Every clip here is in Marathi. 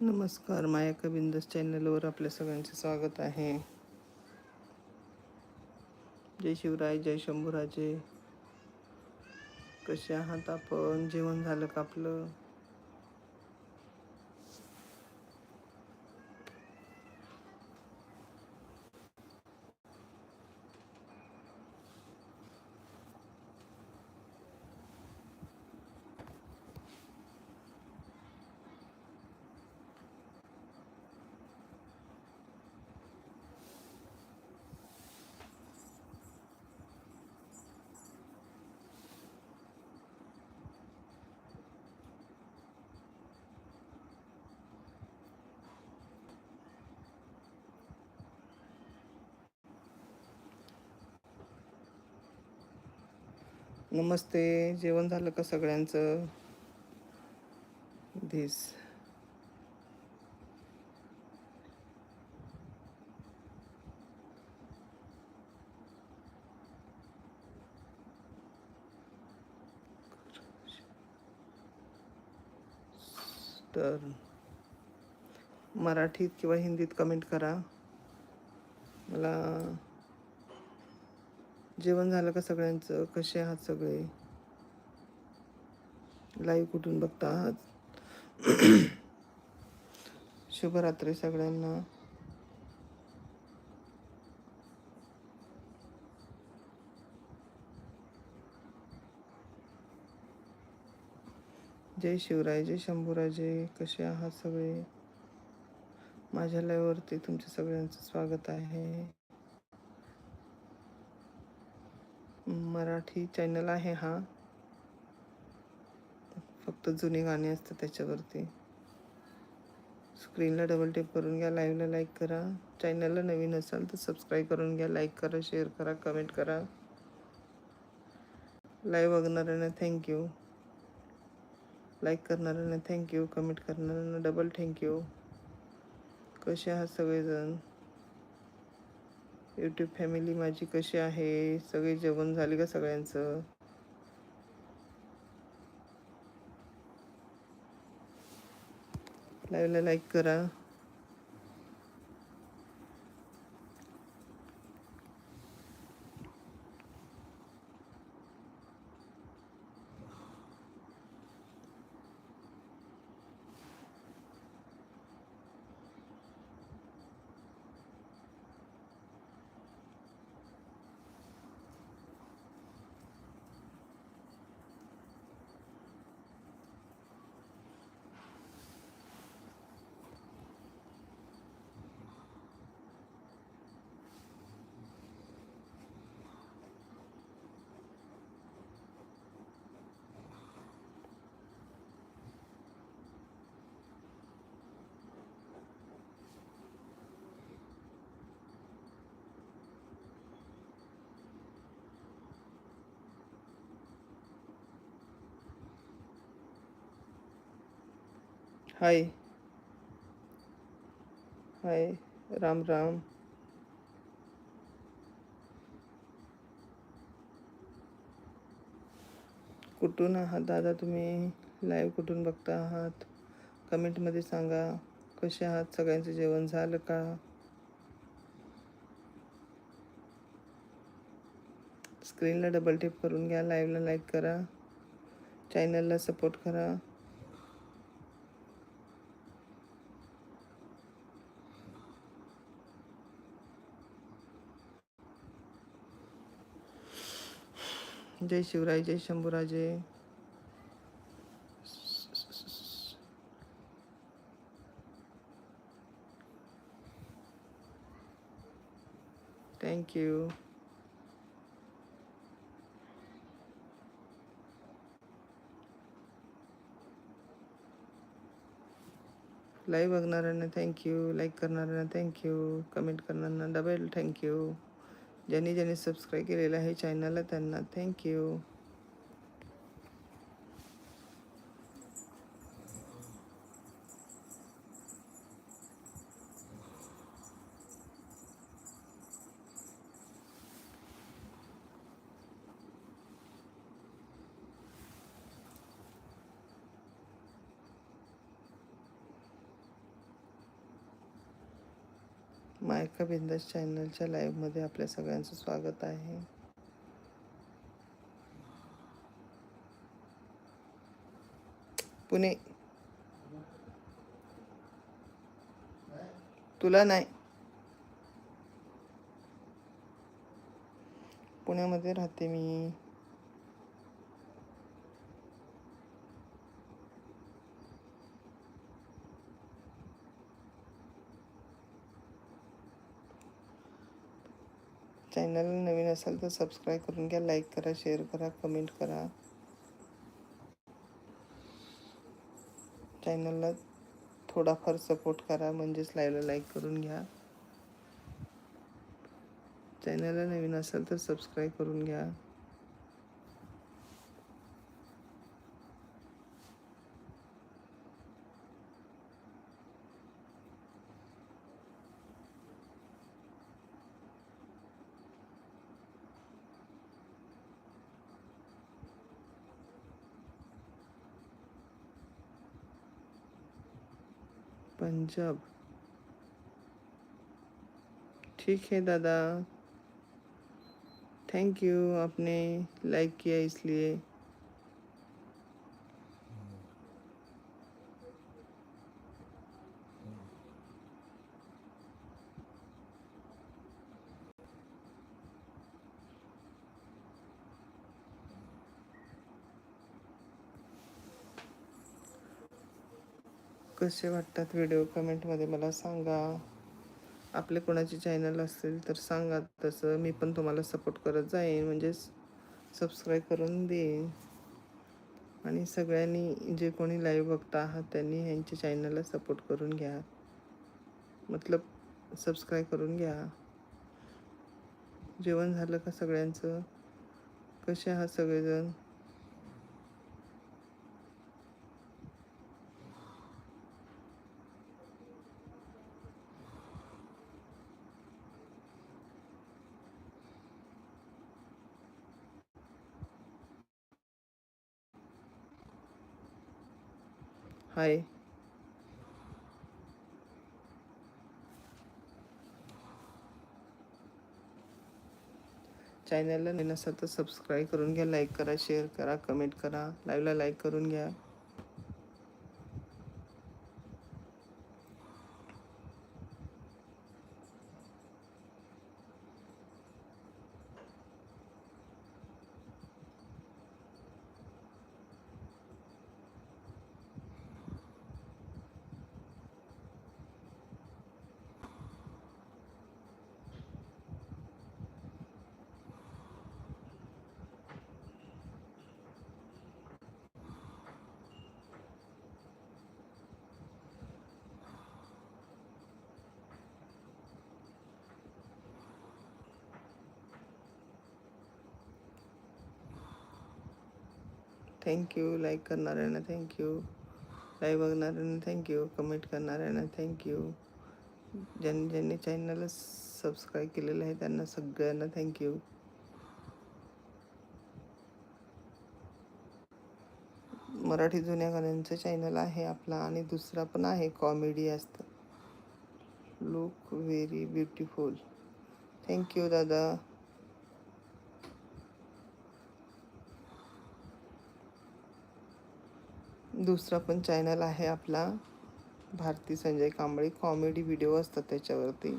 नमस्कार माया कबिंदस चॅनलवर आपल्या सगळ्यांचे स्वागत आहे. जय शिवराय जय शंभूराजे. कसे आहात आपण? जेवण झालं का आपलं? नमस्ते. जेवण झालं का सगळ्यांचं? धीस. तर मराठीत किंवा हिंदीत कमेंट करा. मला जेवण झालं का सगळ्यांचं? कसे आहात सगळे? लाईव्ह कुठून बघता आहात? शुभरात्री सगळ्यांना. जय शिवराय जय शंभूराजे. कसे आहात सगळे? माझ्या लाईव्हवरती तुमच्या सगळ्यांचं स्वागत आहे. मराठी चॅनल आहे हा. फक्त जुने गाणी असतात त्याच्यावरती. स्क्रीनला डबल टेप करून घ्या लाईव्हला लाईक करा. चॅनलला नवीन असाल तर सबस्क्राईब करून घ्या लाईक करा शेअर करा कमेंट करा. लाईव्ह बघणाऱ्यांना थँक्यू लाईक करणाऱ्यांना थँक्यू कमेंट करणाऱ्यांना डबल थँक्यू कसे आहात सगळेजण? यूट्यूब फॅमिली माझी कशी आहे? सगळे जेवण झाले का सगळ्यांचं? लाईव्हला लाईक करा. हाय. हाय राम राम. कुठून आहात दादा तुम्ही? लाईव्ह कुठून बघता आहात? कमेंटमध्ये सांगा. कसे आहात? सगळ्यांचं जेवण झालं का? स्क्रीनला डबल टेप करून घ्या. लाईव्हला लाईक करा. चॅनलला सपोर्ट करा. जय शिवराय, जय शंभूराजे। थँक्यू लाईव्ह बघणाऱ्यांना थँक्यू लाईक करणाऱ्यांना थँक्यू कमेंट करणाऱ्यांना डबल थँक्यू ज्यांनी ज्यांनी सबस्क्राईब केलेलं आहे चॅनलला त्यांना थँक्यू मायका बिंदास चॅनलच्या लाईव्हमध्ये आपल्या सगळ्यांचं स्वागत आहे. पुणे. तुला नाही. पुण्यामध्ये राहते मी. चॅनल नवीन असेल तर सबस्क्राईब करून घ्या लाईक करा शेअर करा कमेंट करा. चॅनलला थोडाफार सपोर्ट करा म्हणजेच लाईव्हला लाईक करून घ्या. चॅनलला नवीन असेल तर सबस्क्राईब करून घ्या. जब ठीक है दादा। थैंक यू आपने लाइक किया इसलिए। कसे वाटतात व्हिडिओ? कमेंटमध्ये मला सांगा. आपले कोणाचे चॅनल असतील तर सांगा तसं. मी पण तुम्हाला सपोर्ट करत जाईन. म्हणजेच सबस्क्राईब करून देईन. आणि सगळ्यांनी जे कोणी लाईव्ह बघता आहात त्यांनी ह्यांच्या चॅनलला सपोर्ट करून घ्या. मतलब सबस्क्राईब करून घ्या. जेवण झालं का सगळ्यांचं? कसे आहात सगळेजण? हाय चॅनलला नवीन तर सबस्क्राईब करून घ्या लाईक करा शेअर करा कमेंट करा. लाईव्हला लाईक करून घ्या. थँक्यू लाईक करणाऱ्यांना थँक्यू लाईव्ह बघणाऱ्यांना थँक्यू कमेंट करणाऱ्यांना थँक्यू ज्यांनी ज्यांनी चॅनलला सबस्क्राईब केलेलं आहे त्यांना सगळ्यांना थँक्यू मराठी जुन्या गाण्यांचं चॅनल आहे आपला आणि दुसरा पण आहे कॉमेडी असतं. लुक व्हेरी ब्युटिफुल थँक्यू दादा. दुसरा पण चॅनल आहे आपला. भारती संजय कांबळे. कॉमेडी व्हिडिओ असतात त्याच्यावरती.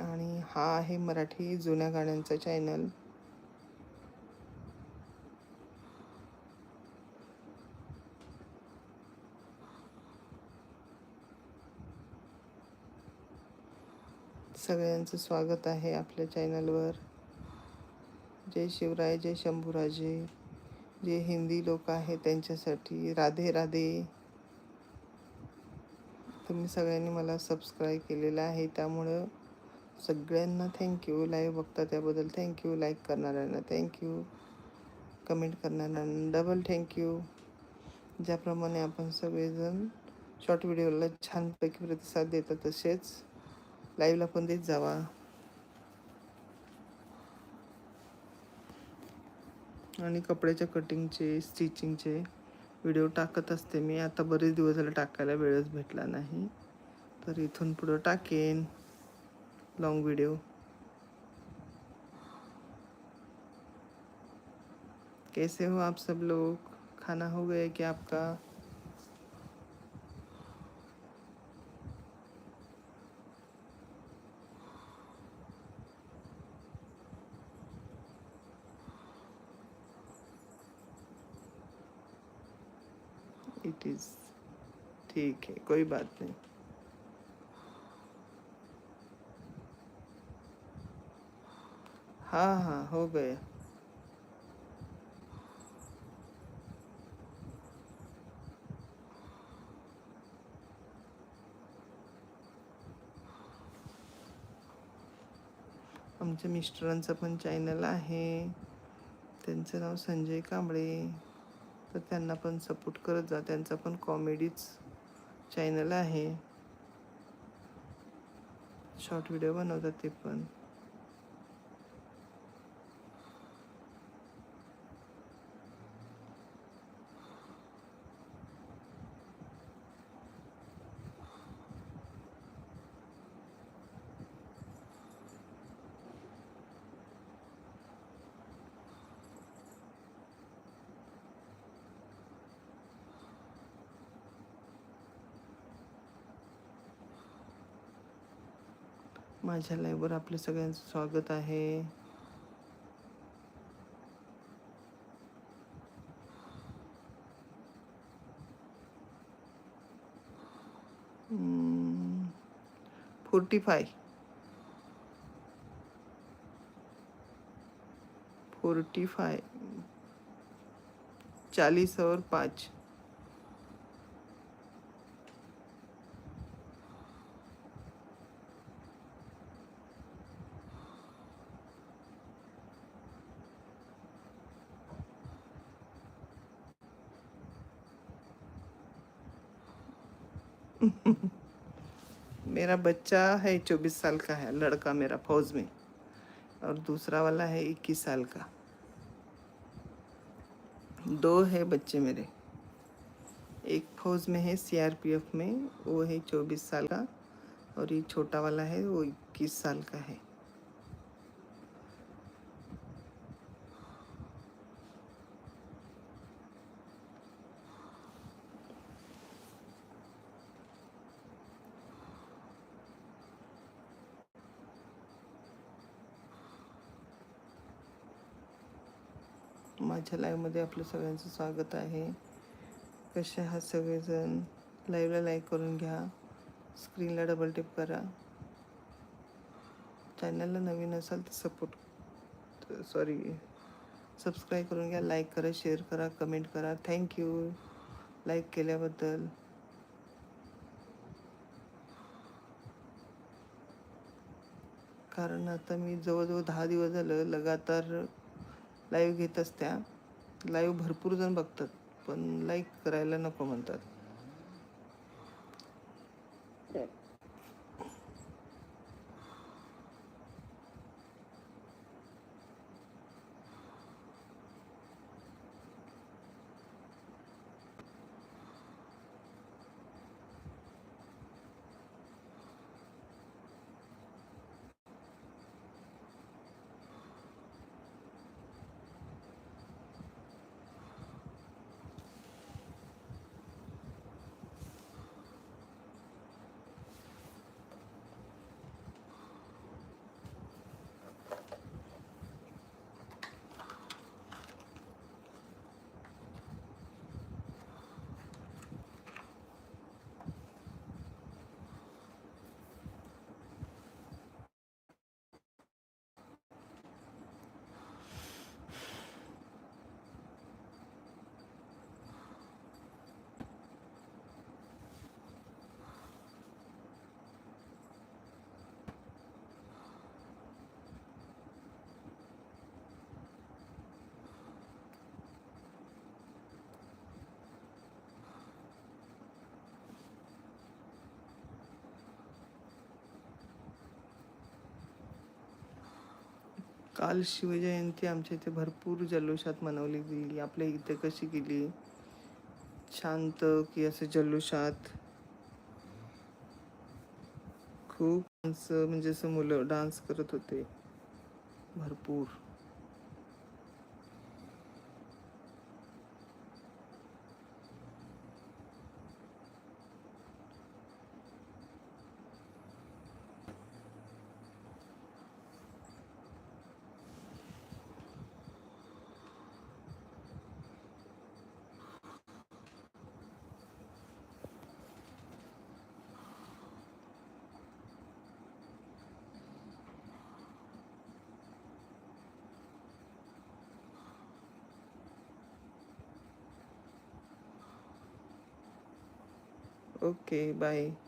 आणि हा आहे मराठी जुन्या गाण्यांचा चॅनल सगळ्यांचं स्वागत आहे आपल्या चॅनलवर जय शिवराय जय शंभूराजे. जे हिंदी लोक आहेत त्यांच्यासाठी राधे राधे. तुम्ही सगळ्यांनी मला सबस्क्राईब केलेलं आहे. त्यामुळं सगळ्यांना थँक्यू लाईव्ह बघता त्याबद्दल थँक्यू लाईक करणाऱ्यांना थँक्यू कमेंट करणाऱ्यांना डबल थँक्यू ज्याप्रमाणे आपण सगळेजण शॉर्ट व्हिडिओला छानपैकी प्रतिसाद देतात तसेच लाईव्हला पण देत जावा. आणि कपड्याच्या कटिंगचे स्टिचिंगचे व्हिडिओ टाकत असते मी. आता बरेच दिवस झाले टाकायला वेळच भेटला नाही. तर इथून पुढं टाकेन. लॉंग व्हिडिओ कैसे हो आप सब लोग? खाना हो गया क्या आपका? इज़ ठीक है कोई बात नहीं। हाँ हाँ हो गया। आमच्या मिस्टरांचं पण चॅनल आहे. त्यांचं नाव संजय कांबळे. तर त्यांना पण सपोर्ट करत जा. त्यांचा पण कॉमेडीच चॅनल आहे. शॉर्ट व्हिडिओ बनवतात ते पण. माझ्या लाईव्हवर आपलं सगळ्यांचं स्वागत आहे. Forty five. Forty five. चालीस और मेरा बच्चा है, चौबीस साल का है, लड़का मेरा फौज में। और दूसरा वाला है, इक्कीस साल का। दो है बच्चे मेरे। एक फौज में है सीआरपीएफ में, वो है चौबीस साल का। और ये छोटा वाला है, वो इक्कीस साल का है। माझ्या लाईव्हमध्ये आपलं सगळ्यांचं स्वागत आहे. कसे आहात सगळेजण? लाईव्हला लाईक करून घ्या. स्क्रीनला डबल टिप करा. चॅनलला नवीन असाल तर सपोर्ट सॉरी सबस्क्राईब करून घ्या लाईक करा शेअर करा कमेंट करा. थँक्यू लाईक केल्याबद्दल. कारण आता मी जवळजवळ दहा दिवस झालं लगातार लाईव्ह घेत असत्या. लाईव्ह भरपूर जण बघतात पण लाईक करायला नको म्हणतात. काल शिवजयंती आमच्या इथे भरपूर जल्लोषात मनवली गेली. आपल्या इथे कशी गेली? शांत की असं जल्लोषात? खूप माणसं म्हणजे असं मुलं डान्स करत होते. भरपूर. okay bye.